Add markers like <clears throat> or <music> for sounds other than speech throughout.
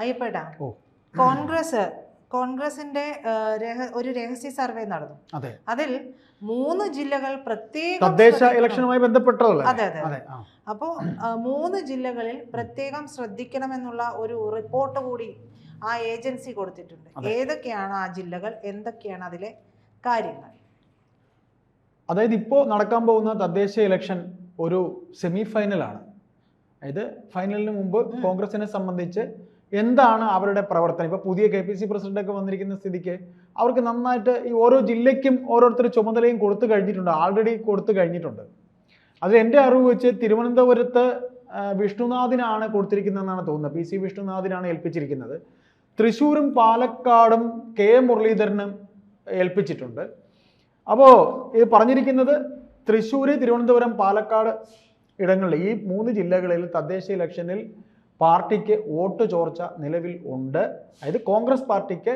അയ്യപ്പേട്ടാ കോൺഗ്രസ് കോൺഗ്രസിന്റെ ഒരു രഹസ്യ സർവേ നടന്നു. അതെ. അതിൽ മൂന്ന് ജില്ലകൾ പ്രത്യേകം തദ്ദേശ. ഇലക്ഷനുമായി ബന്ധപ്പെട്ടതല്ലേ? അതെ അതെ. അപ്പോ അപ്പോൾ മൂന്ന് ജില്ലകളിൽ പ്രത്യേകം ശ്രദ്ധിക്കണമെന്നുള്ള ഒരു റിപ്പോർട്ട് കൂടി ആ ഏജൻസി കൊടുത്തിട്ടുണ്ട്. ഏതൊക്കെയാണ് ആ ജില്ലകൾ? എന്തൊക്കെയാണ് അതിലെ കാര്യങ്ങൾ? അതായത് ഇപ്പോൾ നടക്കാൻ പോകുന്ന തദ്ദേശ ഇലക്ഷൻ ഒരു സെമി ഫൈനലാണ്. അതായത് ഫൈനലിന് മുമ്പ് കോൺഗ്രസിനെ സംബന്ധിച്ച് എന്താണ് അവരുടെ പ്രവർത്തനം? ഇപ്പോൾ പുതിയ കെ പി സി പ്രസിഡന്റൊക്കെ വന്നിരിക്കുന്ന സ്ഥിതിക്ക് അവർക്ക് നന്നായിട്ട് ഈ ഓരോ ജില്ലയ്ക്കും ഓരോരുത്തർ ചുമതലയും കൊടുത്തു കഴിഞ്ഞിട്ടുണ്ട്. ആൾറെഡി കൊടുത്തു കഴിഞ്ഞിട്ടുണ്ട്. അതിൽ എന്റെ അറിവ് വെച്ച് തിരുവനന്തപുരത്ത് വിഷ്ണുനാഥിനാണ് കൊടുത്തിരിക്കുന്നതെന്നാണ് തോന്നുന്നത്. പി. സി. വിഷ്ണുനാഥിനാണ് ഏൽപ്പിച്ചിരിക്കുന്നത്. തൃശ്ശൂരും പാലക്കാടും കെ. മുരളീധരനും ഏൽപ്പിച്ചിട്ടുണ്ട്. അപ്പോൾ ഇത് പറഞ്ഞിരിക്കുന്നത് തൃശ്ശൂർ തിരുവനന്തപുരം പാലക്കാട് ഇടങ്ങളിൽ ഈ മൂന്ന് ജില്ലകളിൽ തദ്ദേശ ഇലക്ഷനിൽ പാർട്ടിക്ക് വോട്ട് ചോർച്ച നിലവിൽ ഉണ്ട്. അതായത് കോൺഗ്രസ് പാർട്ടിക്ക്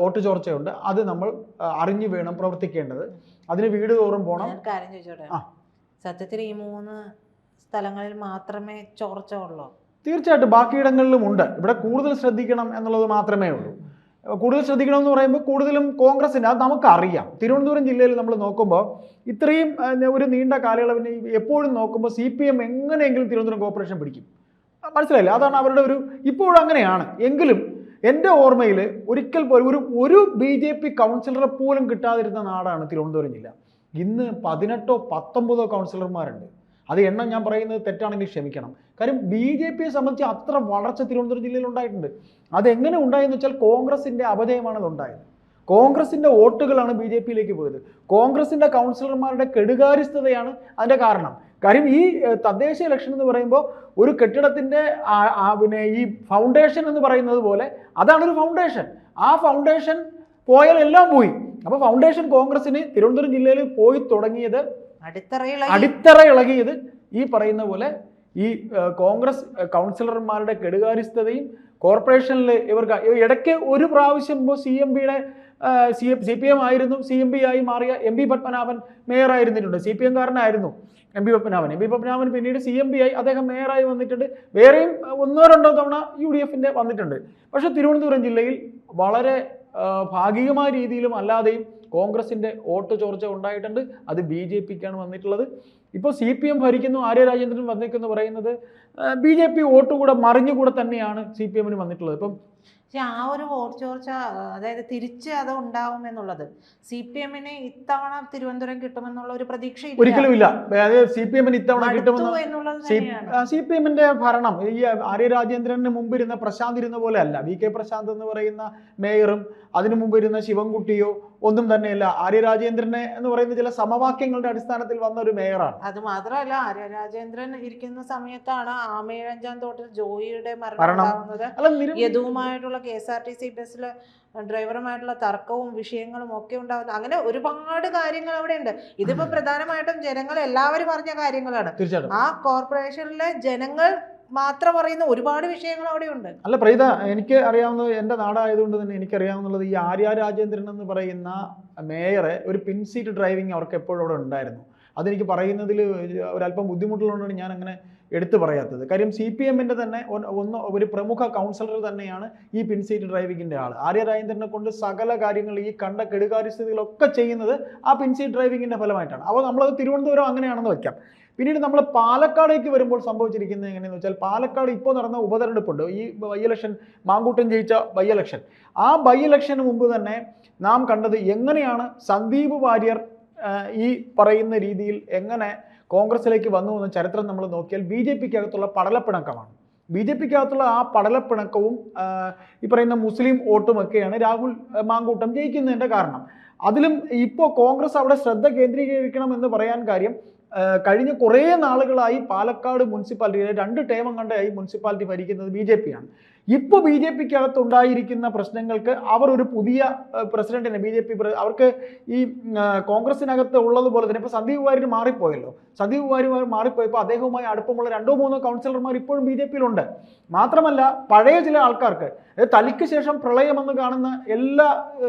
വോട്ട് ചോർച്ചയുണ്ട്. അത് നമ്മൾ അറിഞ്ഞു വേണം പ്രവർത്തിക്കേണ്ടത്. അതിന് വീട് തോറും പോകണം കാര്യം ചോദിച്ചോട്ടെ? സത്യത്തിൽ ഈ മൂന്ന് സ്ഥലങ്ങളിൽ മാത്രമേ ചോർച്ച ഉള്ളൂ തീർച്ചയായിട്ടും ബാക്കിയിടങ്ങളിലും ഉണ്ട്. ഇവിടെ കൂടുതൽ ശ്രദ്ധിക്കണം എന്നുള്ളത് മാത്രമേ ഉള്ളൂ. കൂടുതൽ ശ്രദ്ധിക്കണം എന്ന് പറയുമ്പോൾ കൂടുതലും കോൺഗ്രസിന്റെ അത് നമുക്കറിയാം. തിരുവനന്തപുരം ജില്ലയിൽ നമ്മൾ നോക്കുമ്പോൾ ഇത്രയും ഒരു നീണ്ട കാലയളവിന് എപ്പോഴും നോക്കുമ്പോൾ സി പി എം എങ്ങനെയെങ്കിലും തിരുവനന്തപുരം കോർപ്പറേഷൻ പിടിക്കും. മനസ്സിലായില്ല? അതാണ് അവരുടെ ഒരു ഇപ്പോഴും അങ്ങനെയാണ്. എങ്കിലും എന്റെ ഓർമ്മയിൽ ഒരിക്കൽ പോലും ഒരു ഒരു ബി ജെ പി കൗൺസിലറെ പോലും കിട്ടാതിരുന്ന നാടാണ് തിരുവനന്തപുരം ജില്ല ഇന്ന് പതിനെട്ടോ പത്തൊമ്പതോ കൗൺസിലർമാരുണ്ട് അത് എണ്ണം ഞാൻ പറയുന്നത് തെറ്റാണെങ്കിൽ ക്ഷമിക്കണം. കാര്യം ബി ജെ പിയെ സംബന്ധിച്ച് അത്ര വളർച്ച തിരുവനന്തപുരം ജില്ലയിൽ ഉണ്ടായിട്ടുണ്ട്. അതെങ്ങനെ ഉണ്ടായെന്ന് വെച്ചാൽ കോൺഗ്രസിന്റെ അപജയമാണ് അത് ഉണ്ടായത് കോൺഗ്രസിന്റെ വോട്ടുകളാണ് ബി ജെ പിയിലേക്ക് പോയത്. കോൺഗ്രസിന്റെ കൗൺസിലർമാരുടെ കെടുകാര്യസ്ഥതയാണ് അതിന്റെ കാരണം. കാര്യം ഈ തദ്ദേശ ഇലക്ഷൻ എന്ന് പറയുമ്പോൾ ഒരു കെട്ടിടത്തിന്റെ പിന്നെ ഈ ഫൗണ്ടേഷൻ എന്ന് പറയുന്നത് പോലെ അതാണ് ഒരു ഫൗണ്ടേഷൻ ആ ഫൗണ്ടേഷൻ പോയാൽ എല്ലാം പോയി. അപ്പോൾ ഫൗണ്ടേഷൻ കോൺഗ്രസിന് തിരുവനന്തപുരം ജില്ലയിൽ പോയി തുടങ്ങിയത് അടിത്തറ ഇളകിയത് ഈ പറയുന്ന പോലെ ഈ കോൺഗ്രസ് കൗൺസിലർമാരുടെ കെടുകാര്യസ്ഥതയും കോർപ്പറേഷനിൽ ഇവർക്ക് ഇടയ്ക്ക് ഒരു പ്രാവശ്യം ഇപ്പോൾ സി എം പിയുടെ സി സി പി എം ആയിരുന്നു സി എം പി ആയി മാറിയ എം പി പത്മനാഭൻ മേയർ ആയിരുന്നിട്ടുണ്ട് C P എംകാരനായിരുന്നു M P Padmanabhan. M P Padmanabhan പിന്നീട് സി എം പി ആയി അദ്ദേഹം മേയറായി വന്നിട്ടുണ്ട്. വേറെയും ഒന്നോ രണ്ടോ തവണ യു ഡി എഫിന്റെ വന്നിട്ടുണ്ട്. പക്ഷേ തിരുവനന്തപുരം ജില്ലയിൽ വളരെ ഭാഗികമായ രീതിയിലും അല്ലാതെയും കോൺഗ്രസിന്റെ വോട്ട് ചോർച്ച ഉണ്ടായിട്ടുണ്ട്. അത് ബി ജെ പിക്കാണ് വന്നിട്ടുള്ളത്. ഇപ്പോൾ സി പി എം ഭരിക്കുന്നു ആര്യ രാജേന്ദ്രൻ വന്നേക്കെന്ന് പറയുന്നത് ബി ജെ പി വോട്ട് കൂടെ മറിഞ്ഞുകൂടെ തന്നെയാണ് സി പി എമ്മിന് വന്നിട്ടുള്ളത്. ഇപ്പം പക്ഷെ ആ ഒരു വോട്ട് ചോർച്ച അതായത് തിരിച്ച് അത് ഉണ്ടാവും എന്നുള്ളത് സി പി എമ്മിന് ഇത്തവണ തിരുവനന്തപുരം കിട്ടുമെന്നുള്ള ഒരു പ്രതീക്ഷ ഒരിക്കലും ഇല്ല. സി പി എമ്മിന് ഇത്തവണ കിട്ടുമെന്ന് സി പി എമ്മിന്റെ ഭരണം ഈ ആര്യ രാജേന്ദ്രന് മുമ്പ് ഇരുന്ന പ്രശാന്ത് ഇരുന്ന പോലെ അല്ല. വി കെ പ്രശാന്ത് എന്ന് പറയുന്ന മേയറും അതിനു മുമ്പ് ഇരുന്ന ശിവൻകുട്ടിയോ ഒന്നും തന്നെയല്ല ആര്യ രാജേന്ദ്രനെ എന്ന് പറയുന്ന ചില സമവാക്യങ്ങളുടെ അടിസ്ഥാനത്തിൽ വന്ന ഒരു മേയറാണ്. അത് മാത്രമല്ല ആര്യ രാജേന്ദ്രൻ ഇരിക്കുന്ന സമയത്താണ് ആമേഴഞ്ചാം തോട്ടിൽ ജോയിയുടെ മരണം യദുവുമായിട്ടുള്ള K S R T C ബസ്സിൽ ഡ്രൈവറുമായിട്ടുള്ള തർക്കവും വിഷയങ്ങളും ഒക്കെ ഉണ്ടാകുന്നത് അങ്ങനെ ഒരുപാട് കാര്യങ്ങൾ അവിടെ ഉണ്ട് ഇതിപ്പോ <clears throat> പ്രധാനമായിട്ടും ജനങ്ങൾ എല്ലാവരും അറിഞ്ഞ കാര്യങ്ങളാണ്. ആ കോർപ്പറേഷനിലെ ജനങ്ങൾ മാത്രം പറയുന്ന ഒരുപാട് വിഷയങ്ങൾ അവിടെയുണ്ട്. അല്ല പ്രീത എനിക്ക് അറിയാവുന്നത് എന്റെ നാടായതുകൊണ്ട് തന്നെ എനിക്കറിയാവുന്നുള്ളത് ഈ ആര്യ രാജേന്ദ്രൻ എന്ന് പറയുന്ന മേയറെ ഒരു പിൻസീറ്റ് ഡ്രൈവിംഗ് അവർക്ക് എപ്പോഴും അവിടെ ഉണ്ടായിരുന്നു. അതെനിക്ക് പറയുന്നതിൽ ഒരല്പം ബുദ്ധിമുട്ടുള്ളതുകൊണ്ടാണ് ഞാൻ അങ്ങനെ എടുത്തു പറയാത്തത്. കാര്യം സി പി എമ്മിന്റെ തന്നെ ഒന്ന് ഒരു പ്രമുഖ കൗൺസിലർ തന്നെയാണ് ഈ പിൻസീറ്റ് ഡ്രൈവിങ്ങിന്റെ ആൾ ആര്യ രാജേന്ദ്രനെ കൊണ്ട് സകല കാര്യങ്ങൾ ഈ കണ്ട കെടുകാര്യസ്ഥിതികളൊക്കെ ചെയ്യുന്നത് ആ പിൻസീറ്റ് ഡ്രൈവിങ്ങിന്റെ ഫലമായിട്ടാണ്. അപ്പോൾ നമ്മളത് തിരുവനന്തപുരം അങ്ങനെയാണെന്ന് വെക്കാം പിന്നീട് നമ്മൾ പാലക്കാടേക്ക് വരുമ്പോൾ സംഭവിച്ചിരിക്കുന്നത് എങ്ങനെയെന്ന് വെച്ചാൽ പാലക്കാട് ഇപ്പോൾ നടന്ന ഉപതെരഞ്ഞെടുപ്പുണ്ട്. ഈ ബൈ ഇലക്ഷൻ മാങ്കൂട്ടൻ ജയിച്ച ബൈ ഇലക്ഷൻ. ആ ബൈ ഇലക്ഷന് മുമ്പ് തന്നെ നാം കണ്ടത് എങ്ങനെയാണ് സന്ദീപ് വാര്യർ ഈ പറയുന്ന രീതിയിൽ എങ്ങനെ കോൺഗ്രസിലേക്ക് വന്നു എന്ന ചരിത്രം നമ്മൾ നോക്കിയാൽ ബി ജെ പിക്ക് അകത്തുള്ള പടലപ്പിണക്കമാണ്. ബി ജെ പിക്ക് അകത്തുള്ള ആ പടലപ്പിണക്കവും ഈ പറയുന്ന മുസ്ലിം വോട്ടുമൊക്കെയാണ് രാഹുൽ മാങ്കൂട്ടം ജയിക്കുന്നതിന്റെ കാരണം. അതിലും ഇപ്പോൾ കോൺഗ്രസ് അവിടെ ശ്രദ്ധ കേന്ദ്രീകരിക്കണം എന്ന് പറയാൻ കാര്യം കഴിഞ്ഞ കുറേ നാളുകളായി പാലക്കാട് മുനിസിപ്പാലിറ്റി രണ്ട് ടേമം കണ്ടായി മുനിസിപ്പാലിറ്റി ഭരിക്കുന്നത് ബി ജെ പിയാണ്. ഇപ്പോൾ ബി ജെ പിക്കകത്ത് ഉണ്ടായിരിക്കുന്ന പ്രശ്നങ്ങൾക്ക് അവർ ഒരു പുതിയ പ്രസിഡന്റിനെ ബി ജെ പി അവർക്ക് ഈ കോൺഗ്രസിനകത്ത് ഉള്ളതുപോലെ തന്നെ ഇപ്പോൾ സന്ദീപ് വാര്യർ മാറിപ്പോയല്ലോ. സന്ദീപ് വാര്യർ മാറിപ്പോയപ്പോൾ അദ്ദേഹവുമായി അടുപ്പമുള്ള രണ്ടോ മൂന്നോ കൗൺസിലർമാർ ഇപ്പോഴും ബി ജെ പിയിലുണ്ട്. മാത്രമല്ല പഴയ ചില ആൾക്കാർക്ക് തലിക്ക് ശേഷം പ്രളയമെന്ന് കാണുന്ന എല്ലാ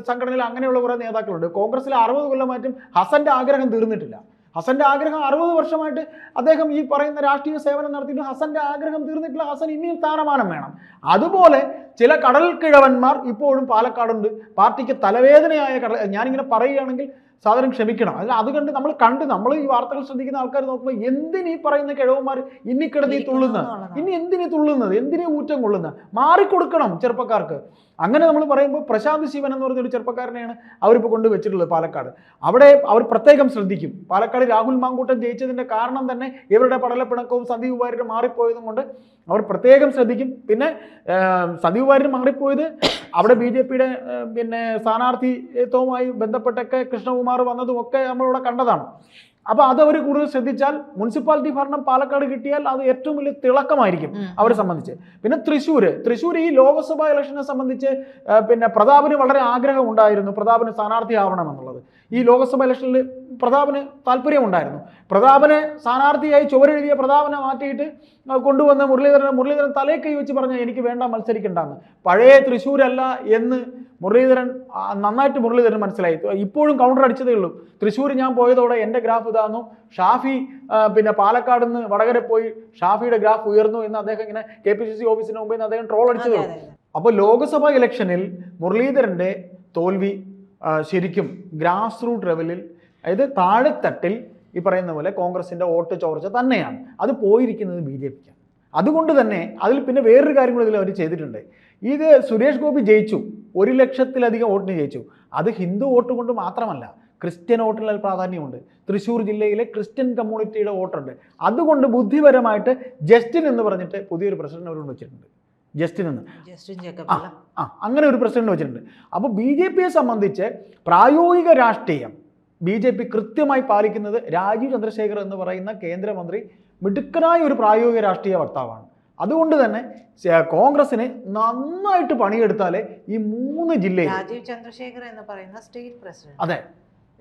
സംഘടനയിലും അങ്ങനെയുള്ള കുറേ നേതാക്കളുണ്ട്. കോൺഗ്രസിലെ അറുപത് കൊല്ലമായിട്ടും ഹസന്റെ ആഗ്രഹം തീർന്നിട്ടില്ല. ഹസന്റെ ആഗ്രഹം അറുപത് വർഷമായിട്ട് അദ്ദേഹം ഈ പറയുന്ന രാഷ്ട്രീയ സേവനം നടത്തിയിട്ട് ഹസന്റെ ആഗ്രഹം തീർന്നിട്ടില്ല ഹസൻ ഇനിയും സ്ഥാനമാനം വേണം. അതുപോലെ ചില കടൽ കിഴവന്മാർ ഇപ്പോഴും പാലക്കാടുണ്ട്. പാർട്ടിക്ക് തലവേദനയായ കടൽ ഞാനിങ്ങനെ പറയുകയാണെങ്കിൽ സാധാരണ ക്ഷമിക്കണം. അതിൽ അത് കണ്ട് നമ്മൾ കണ്ട് നമ്മൾ ഈ വാർത്തകൾ ശ്രദ്ധിക്കുന്ന ആൾക്കാർ നോക്കുമ്പോൾ എന്തിനീ പറയുന്ന കിഴവന്മാർ ഇനി കിടന്നീ തുള്ളുന്നത്. ഇനി എന്തിനു തുള്ളുന്നത്? എന്തിനീ ഊറ്റം കൊള്ളുന്നത്? മാറിക്കൊടുക്കണം ചെറുപ്പക്കാർക്ക്. അങ്ങനെ നമ്മൾ പറയുമ്പോൾ പ്രശാന്ത് ശിവൻ എന്ന് പറഞ്ഞൊരു ചെറുപ്പക്കാരനെയാണ് അവരിപ്പോൾ കൊണ്ടുവച്ചിട്ടുള്ളത് പാലക്കാട്. അവിടെ അവർ പ്രത്യേകം ശ്രദ്ധിക്കും. പാലക്കാട് രാഹുൽ മാങ്കൂട്ടം ജയിച്ചതിന്റെ കാരണം തന്നെ ഇവരുടെ പടലപ്പിണക്കവും സന്ദീപ് വാര്യർ മാറിപ്പോയതും കൊണ്ട് അവർ പ്രത്യേകം ശ്രദ്ധിക്കും. പിന്നെ സന്ദീപ് വാര്യർ മാറിപ്പോയത് അവിടെ ബി ജെ പിയുടെ പിന്നെ സ്ഥാനാർത്ഥിത്വവുമായി ബന്ധപ്പെട്ടൊക്കെ കൃഷ്ണകുമാർ വന്നതും ഒക്കെ നമ്മളിവിടെ കണ്ടതാണ്. അപ്പോൾ അത് അവർ കൂടുതൽ ശ്രദ്ധിച്ചാൽ മുനിസിപ്പാലിറ്റി ഭരണം പാലക്കാട് കിട്ടിയാൽ അത് ഏറ്റവും വലിയ തിളക്കമായിരിക്കും. അവരെ സംബന്ധിച്ച്. പിന്നെ തൃശ്ശൂർ തൃശ്ശൂർ ഈ ലോക്സഭാ ഇലക്ഷനെ സംബന്ധിച്ച് പിന്നെ പ്രതാപിന് വളരെ ആഗ്രഹം ഉണ്ടായിരുന്നു. പ്രതാപിന് സ്ഥാനാർത്ഥിയാവണം എന്നുള്ളത് ഈ ലോക്സഭ ഇലക്ഷനിൽ പ്രതാപന് താല്പര്യമുണ്ടായിരുന്നു. പ്രതാപനെ സ്ഥാനാർത്ഥിയായി ചുവരെഴുതിയ പ്രതാപനെ മാറ്റിയിട്ട് കൊണ്ടുവന്ന മുരളീധരൻ മുരളീധരൻ തലേ കൈ വെച്ച് പറഞ്ഞ എനിക്ക് വേണ്ട മത്സരിക്കണ്ടെന്ന്. പഴയ തൃശ്ശൂരല്ല എന്ന് മുരളീധരൻ നന്നായിട്ട് മുരളീധരൻ മനസ്സിലായി. ഇപ്പോഴും കൗണ്ടർ അടിച്ചതേ ഉള്ളൂ. തൃശ്ശൂർ ഞാൻ പോയതോടെ എന്റെ ഗ്രാഫ് ഇതാന്നു. ഷാഫി പിന്നെ പാലക്കാട് നിന്ന് വടകര പോയി ഷാഫിയുടെ ഗ്രാഫ് ഉയർന്നു എന്ന് അദ്ദേഹം ഇങ്ങനെ കെ പി സി സി ഓഫീസിന് മുമ്പിൽ നിന്ന് അദ്ദേഹം ട്രോൾ അടിച്ചതേ ഉള്ളൂ. അപ്പോൾ ലോക്സഭാ ഇലക്ഷനിൽ മുരളീധരന്റെ തോൽവി ശരിക്കും ഗ്രാസ് റൂട്ട് ലെവലിൽ അതായത് താഴെത്തട്ടിൽ ഈ പറയുന്ന പോലെ കോൺഗ്രസിന്റെ വോട്ട് ചോർച്ച തന്നെയാണ്. അത് പോയിരിക്കുന്നത് ബി ജെ പിക്കാണ്. അതുകൊണ്ട് തന്നെ അതിൽ പിന്നെ വേറൊരു കാര്യം കൂടി ഇതിൽ അവർ ചെയ്തിട്ടുണ്ട്. ഇത് സുരേഷ് ഗോപി ജയിച്ചു. ഒരു ലക്ഷത്തിലധികം വോട്ടിന് ജയിച്ചു. അത് ഹിന്ദു വോട്ട് കൊണ്ട് മാത്രമല്ല ക്രിസ്ത്യൻ വോട്ടിൽ പ്രാധാന്യമുണ്ട്. തൃശ്ശൂർ ജില്ലയിലെ ക്രിസ്ത്യൻ കമ്മ്യൂണിറ്റിയുടെ വോട്ടുണ്ട്. അതുകൊണ്ട് ബുദ്ധിപരമായിട്ട് ജസ്റ്റിൻ എന്ന് പറഞ്ഞിട്ട് പുതിയൊരു പ്രസിഡന്റ് അവരോട് വെച്ചിട്ടുണ്ട്. ജസ്റ്റിൻ എന്ന്. ആ അങ്ങനെ ഒരു പ്രസിഡന്റ് വെച്ചിട്ടുണ്ട്. അപ്പോൾ ബി ജെ പിയെ സംബന്ധിച്ച് പ്രായോഗിക രാഷ്ട്രീയം ബി ജെ പി കൃത്യമായി പാലിക്കുന്നത് രാജീവ് ചന്ദ്രശേഖർ എന്ന് പറയുന്ന കേന്ദ്രമന്ത്രി മിടുക്കനായ ഒരു പ്രായോഗിക രാഷ്ട്രീയ വക്താവാണ്. അതുകൊണ്ട് തന്നെ കോൺഗ്രസിന് നന്നായിട്ട് പണിയെടുത്താലേ ഈ മൂന്ന് ജില്ലയിൽ രാജീവ് ചന്ദ്രശേഖർ എന്ന് പറയുന്ന സ്റ്റേറ്റ് പ്രസിഡന്റ്. അതെ.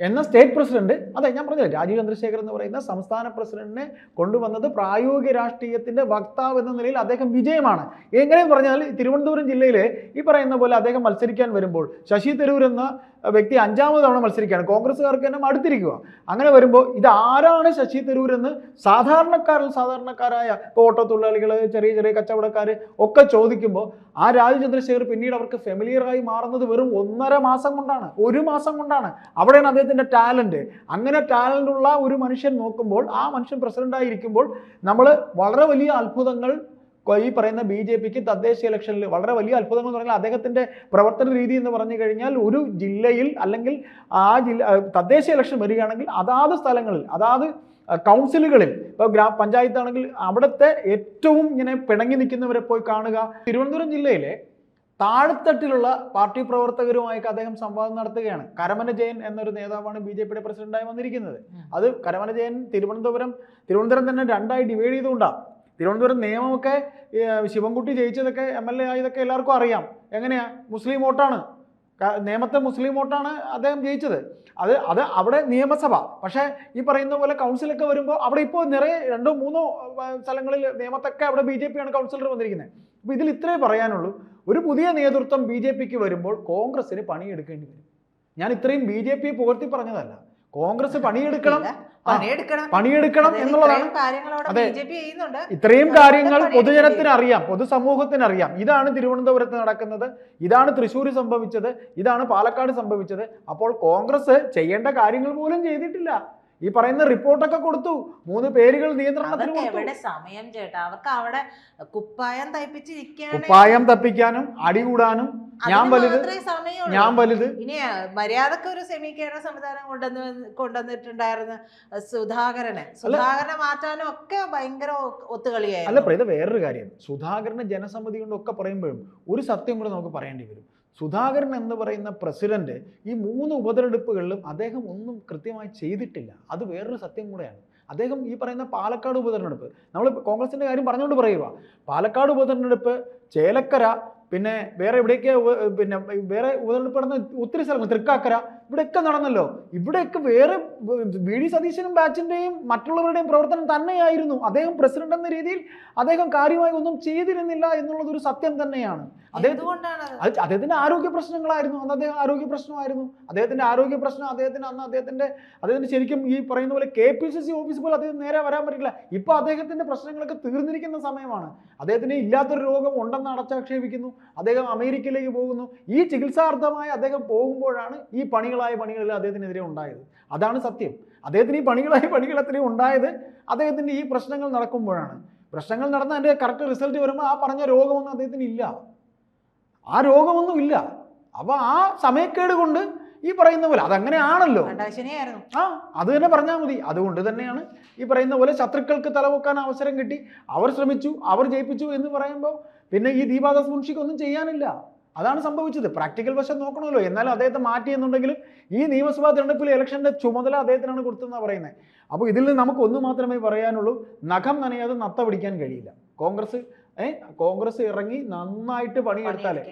എന്ന സ്റ്റേറ്റ് പ്രസിഡന്റ് അതെ ഞാൻ പറഞ്ഞില്ല രാജീവ് ചന്ദ്രശേഖർ എന്ന് പറയുന്ന സംസ്ഥാന പ്രസിഡന്റിനെ കൊണ്ടുവന്നത് പ്രായോഗിക രാഷ്ട്രീയത്തിന്റെ വക്താവ് എന്ന നിലയിൽ അദ്ദേഹം വിജയമാണ്. എങ്ങനെയെന്ന് പറഞ്ഞാൽ തിരുവനന്തപുരം ജില്ലയിലെ ഈ പറയുന്ന പോലെ അദ്ദേഹം മത്സരിക്കാൻ വരുമ്പോൾ ശശി തരൂർ എന്ന വ്യക്തി അഞ്ചാമത് തവണ മത്സരിക്കുകയാണ്. കോൺഗ്രസ്സുകാർക്ക് തന്നെ മടുത്തിരിക്കുക. അങ്ങനെ വരുമ്പോൾ ഇത് ആരാണ് ശശി തരൂർ എന്ന് സാധാരണക്കാരിൽ സാധാരണക്കാരായ ഇപ്പോൾ ഓട്ടോ തൊഴിലാളികൾ ചെറിയ ചെറിയ കച്ചവടക്കാർ ഒക്കെ ചോദിക്കുമ്പോൾ ആ രാജചന്ദ്രശേഖർ പിന്നീട് അവർക്ക് ഫെമിലിയറായി മാറുന്നത് വെറും ഒന്നര മാസം കൊണ്ടാണ്. ഒരു മാസം കൊണ്ടാണ്. അവിടെയാണ് അദ്ദേഹത്തിന്റെ ടാലന്റ് അങ്ങനെ ടാലന്റ് ഉള്ള ഒരു മനുഷ്യൻ നോക്കുമ്പോൾ ആ മനുഷ്യൻ പ്രസിഡന്റായിരിക്കുമ്പോൾ നമ്മൾ വളരെ വലിയ അത്ഭുതങ്ങൾ ഈ പറയുന്ന ബി ജെ പിക്ക് തദ്ദേശ ഇലക്ഷനിൽ വളരെ വലിയ അത്ഭുതങ്ങൾ എന്ന് പറഞ്ഞാൽ അദ്ദേഹത്തിന്റെ പ്രവർത്തന രീതി എന്ന് പറഞ്ഞു കഴിഞ്ഞാൽ ഒരു ജില്ലയിൽ അല്ലെങ്കിൽ ആ ജില്ല തദ്ദേശ ഇലക്ഷൻ വരികയാണെങ്കിൽ അതാത് സ്ഥലങ്ങളിൽ അതാത് കൗൺസിലുകളിൽ ഇപ്പോൾ ഗ്രാ പഞ്ചായത്താണെങ്കിൽ അവിടുത്തെ ഏറ്റവും ഇങ്ങനെ പിണങ്ങി നിൽക്കുന്നവരെ പോയി കാണുക. തിരുവനന്തപുരം ജില്ലയിലെ താഴെത്തട്ടിലുള്ള പാർട്ടി പ്രവർത്തകരുമായിട്ട് അദ്ദേഹം സംവാദം നടത്തുകയാണ്. കരമന ജയൻ എന്നൊരു നേതാവാണ് ബി ജെ പിയുടെ പ്രസിഡന്റായി വന്നിരിക്കുന്നത്. അത് കരമന ജയൻ തിരുവനന്തപുരം തിരുവനന്തപുരം തന്നെ രണ്ടായി ഡിവൈഡ് ചെയ്തുകൊണ്ടാണ്. തിരുവനന്തപുരം നിയമമൊക്കെ ശിവൻകുട്ടി ജയിച്ചതൊക്കെ എം എൽ എ ആയതൊക്കെ എല്ലാവർക്കും അറിയാം. എങ്ങനെയാ? മുസ്ലിം വോട്ടാണ്. നിയമത്തെ മുസ്ലിം വോട്ടാണ് അദ്ദേഹം ജയിച്ചത്. അത് അത് അവിടെ നിയമസഭ. പക്ഷേ ഈ പറയുന്ന പോലെ കൗൺസിലൊക്കെ വരുമ്പോൾ അവിടെ ഇപ്പോൾ നിറയെ രണ്ടോ മൂന്നോ സ്ഥലങ്ങളിൽ നിയമത്തൊക്കെ അവിടെ ബി ജെ പിയാണ് കൗൺസിലർ വന്നിരിക്കുന്നത് അപ്പോൾ ഇതിൽ ഇത്രേ പറയാനുള്ളൂ. ഒരു പുതിയ നേതൃത്വം ബി ജെ പിക്ക് വരുമ്പോൾ കോൺഗ്രസ്സിന് പണിയെടുക്കേണ്ടി വരും. ഞാൻ ഇത്രയും ബി ജെ പിയെ പുകഴ്ത്തി പറഞ്ഞതല്ല. കോൺഗ്രസ് പണിയെടുക്കണം. പണിയെടുക്കണം. എന്നുള്ളതാണ്. അതെ. ഇത്രയും കാര്യങ്ങൾ പൊതുജനത്തിന് അറിയാം പൊതുസമൂഹത്തിന് അറിയാം ഇതാണ് തിരുവനന്തപുരത്ത് നടക്കുന്നത് ഇതാണ് തൃശ്ശൂർ സംഭവിച്ചത് ഇതാണ് പാലക്കാട് സംഭവിച്ചത്. അപ്പോൾ കോൺഗ്രസ് ചെയ്യേണ്ട കാര്യങ്ങൾ പോലും ചെയ്തിട്ടില്ല. ഈ പറയുന്ന റിപ്പോർട്ടൊക്കെ കൊടുത്തു. മൂന്ന് പേരുകൾ നിയന്ത്രണത്തിന് സമയം ചേട്ടാ? അവർക്ക് അവിടെ കുപ്പായം തയ്പ്പിച്ചിരിക്കാണ് കുപ്പായം തപ്പിക്കാനും അടികൂടാനും ഞാൻ വലുത് ഞാൻ വലുത്. ഇനി മര്യാദയ്ക്ക് ഒരു സെമി കേരള സംവിധാനം കൊണ്ടുവന്ന് കൊണ്ടുവന്നിട്ടുണ്ടായിരുന്നു സുധാകരനെ. സുധാകരനെ മാറ്റാനും ഒക്കെ ഭയങ്കര ഒത്തുകളിയായി അല്ല പ്രീത വേറൊരു കാര്യം. സുധാകരന് ജനസമ്മതി കൊണ്ടൊക്കെ പറയുമ്പോഴും ഒരു സത്യം കൂടെ നമുക്ക് പറയേണ്ടി വരും. സുധാകരൻ എന്ന് പറയുന്ന പ്രസിഡന്റ് ഈ മൂന്ന് ഉപതെരഞ്ഞെടുപ്പുകളിലും അദ്ദേഹം ഒന്നും കൃത്യമായി ചെയ്തിട്ടില്ല. അത് വേറൊരു സത്യം കൂടെയാണ്. അദ്ദേഹം ഈ പറയുന്ന പാലക്കാട് ഉപതെരഞ്ഞെടുപ്പ് നമ്മൾ കോൺഗ്രസിന്റെ കാര്യം പറഞ്ഞുകൊണ്ട് പറയുക പാലക്കാട് ഉപതെരഞ്ഞെടുപ്പ് ചേലക്കര പിന്നെ വേറെ എവിടെയൊക്കെ പിന്നെ വേറെ ഉപതെടുപ്പെടുന്ന ഒത്തിരി സ്ഥലങ്ങൾ തൃക്കാക്കര ഇവിടെയൊക്കെ നടന്നല്ലോ. ഇവിടെയൊക്കെ വേറെ വി ഡി സതീശനും ബാച്ചിന്റെയും മറ്റുള്ളവരുടെയും പ്രവർത്തനം തന്നെയായിരുന്നു. അദ്ദേഹം പ്രസിഡന്റ് എന്ന രീതിയിൽ അദ്ദേഹം കാര്യമായി ഒന്നും ചെയ്തിരുന്നില്ല എന്നുള്ളത് ഒരു സത്യം തന്നെയാണ്. അദ്ദേഹത്തിന്റെ ആരോഗ്യ പ്രശ്നങ്ങളായിരുന്നു. അന്ന് അദ്ദേഹം ആരോഗ്യ പ്രശ്നമായിരുന്നു. അദ്ദേഹത്തിന്റെ ആരോഗ്യ പ്രശ്നം അദ്ദേഹത്തിന് അന്ന് അദ്ദേഹത്തിന്റെ അദ്ദേഹത്തിന് ശരിക്കും ഈ പറയുന്ന പോലെ K P C C office പോലെ അദ്ദേഹം നേരെ വരാൻ പറ്റില്ല. ഇപ്പൊ അദ്ദേഹത്തിന്റെ പ്രശ്നങ്ങളൊക്കെ തീർന്നിരിക്കുന്ന സമയമാണ്. അദ്ദേഹത്തിന് ഇല്ലാത്തൊരു രോഗം ഉണ്ടെന്ന് അടച്ചാക്ഷേപിക്കുന്നു. അദ്ദേഹം അമേരിക്കയിലേക്ക് പോകുന്നു. ഈ ചികിത്സാർത്ഥമായി അദ്ദേഹം പോകുമ്പോഴാണ് ഈ പണികളായ പണികളിൽ അദ്ദേഹത്തിനെതിരെ ഉണ്ടായത്. അതാണ് സത്യം. അദ്ദേഹത്തിന് ഈ പണികളായ പണികൾ അത്രയും ഉണ്ടായത് അദ്ദേഹത്തിന്റെ ഈ പ്രശ്നങ്ങൾ നടക്കുമ്പോഴാണ്. പ്രശ്നങ്ങൾ നടന്ന അതിന്റെ കറക്റ്റ് റിസൾട്ട് വരുമ്പോൾ ആ പറഞ്ഞ രോഗമൊന്നും അദ്ദേഹത്തിന് ഇല്ല. ആ രോഗമൊന്നും ഇല്ല. അപ്പൊ ആ സമയക്കേട് കൊണ്ട് ഈ പറയുന്ന പോലെ അതങ്ങനെയാണല്ലോ ആണല്ലോ. ആ അത് തന്നെ പറഞ്ഞാൽ മതി. അതുകൊണ്ട് തന്നെയാണ് ഈ പറയുന്ന പോലെ ശത്രുക്കൾക്ക് തലവെക്കാൻ അവസരം കിട്ടി. അവർ ശ്രമിച്ചു അവർ ജയിപ്പിച്ചു എന്ന് പറയുമ്പോൾ പിന്നെ ഈ ദീപാദാസ് മുൻഷിക്ക് ഒന്നും ചെയ്യാനില്ല. അതാണ് സംഭവിച്ചത്. പ്രാക്ടിക്കൽ വശം നോക്കണമല്ലോ. എന്നാലും അദ്ദേഹത്തെ മാറ്റി എന്നുണ്ടെങ്കിലും ഈ നിയമസഭാ തെരഞ്ഞെടുപ്പിൽ ഇലക്ഷന്റെ ചുമതല അദ്ദേഹത്തിനാണ് കൊടുത്തതെന്നാണ് പറയുന്നത് അപ്പോൾ ഇതിൽ നിന്ന് നമുക്ക് ഒന്ന് മാത്രമേ പറയാനുള്ളൂ. നഖം നനയാതെ നത്ത പിടിക്കാൻ കഴിയില്ല. കോൺഗ്രസ് ഏഹ് കോൺഗ്രസ് ഇറങ്ങി നന്നായിട്ട് പണിയെടുത്താലേ.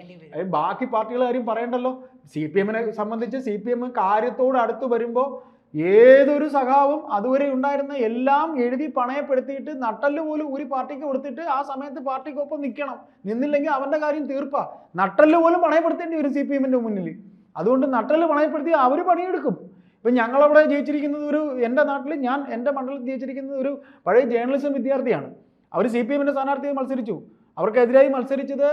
ബാക്കി പാർട്ടികൾ കാര്യം പറയണ്ടല്ലോ. സി പി എമ്മിനെ സംബന്ധിച്ച് സി പി എം കാര്യത്തോട് അടുത്ത് വരുമ്പോൾ ഏതൊരു സഖാവും അതുവരെ ഉണ്ടായിരുന്ന എല്ലാം എഴുതി പണയപ്പെടുത്തിയിട്ട് നട്ടൽ പോലും ഒരു പാർട്ടിക്ക് കൊടുത്തിട്ട് ആ സമയത്ത് പാർട്ടിക്കൊപ്പം നിൽക്കണം നിന്നില്ലെങ്കിൽ അവന്റെ കാര്യം തീർപ്പാ. നട്ടൽ പോലും പണയപ്പെടുത്തേണ്ടി വരും സി പി എമ്മിന്റെ മുന്നിൽ അതുകൊണ്ട് നട്ടൽ പണയപ്പെടുത്തി അവർ പണിയെടുക്കും. ഇപ്പം ഞങ്ങളവിടെ ജയിച്ചിരിക്കുന്നത് ഒരു എന്റെ നാട്ടിൽ ഞാൻ എന്റെ മണ്ഡലത്തിൽ ജയിച്ചിരിക്കുന്നത് ഒരു പഴയ ജേർണലിസം വിദ്യാർത്ഥിയാണ്. അവർ സി പി എമ്മിന്റെ സ്ഥാനാർത്ഥിയെ മത്സരിച്ചു. അവർക്കെതിരായി മത്സരിച്ചത്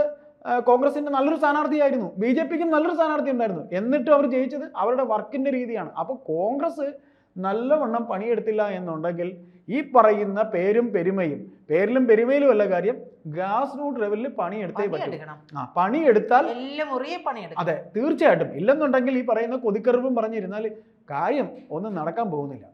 കോൺഗ്രസിന്റെ നല്ലൊരു സ്ഥാനാർത്ഥിയായിരുന്നു. ബി ജെ പിക്കും നല്ലൊരു സ്ഥാനാർത്ഥി ഉണ്ടായിരുന്നു. എന്നിട്ടും അവർ ജയിച്ചത് അവരുടെ വർക്കിന്റെ രീതിയാണ്. അപ്പോൾ കോൺഗ്രസ് നല്ലവണ്ണം പണിയെടുത്തില്ല എന്നുണ്ടെങ്കിൽ ഈ പറയുന്ന പേരും പെരുമയും പേരിലും പെരുമയിലും അല്ല കാര്യം ഗ്രാസ് റൂട്ട് ലെവലിൽ പണിയെടുത്തേ പറ്റും. ആ പണിയെടുത്താൽ അതെ തീർച്ചയായിട്ടും. ഇല്ലെന്നുണ്ടെങ്കിൽ ഈ പറയുന്ന കൊതിക്കറിവും പറഞ്ഞിരുന്നാൽ കാര്യം ഒന്നും നടക്കാൻ പോകുന്നില്ല.